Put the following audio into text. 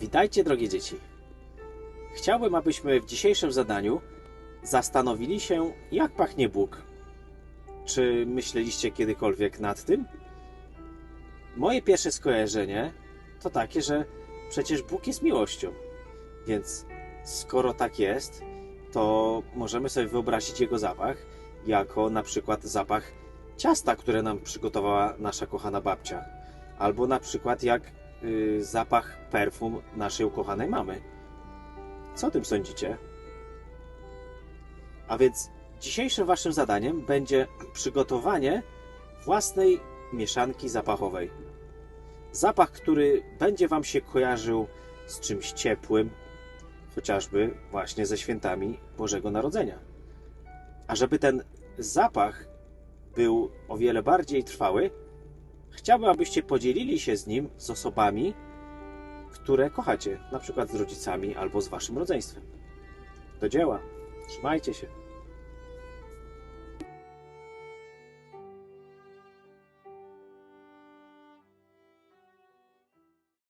Witajcie, drogie dzieci. Chciałbym, abyśmy w dzisiejszym zadaniu zastanowili się, jak pachnie Bóg. Czy myśleliście kiedykolwiek nad tym? Moje pierwsze skojarzenie to takie, że przecież Bóg jest miłością. Więc skoro tak jest, to możemy sobie wyobrazić jego zapach jako na przykład zapach ciasta, które nam przygotowała nasza kochana babcia. Albo na przykład jak zapach perfum naszej ukochanej mamy. Co o tym sądzicie? A więc dzisiejszym waszym zadaniem będzie przygotowanie własnej mieszanki zapachowej. Zapach, który będzie wam się kojarzył z czymś ciepłym, chociażby właśnie ze świętami Bożego Narodzenia. A żeby ten zapach był o wiele bardziej trwały, chciałbym, abyście podzielili się z nim z osobami, które kochacie, na przykład z rodzicami albo z waszym rodzeństwem. Do dzieła. Trzymajcie się.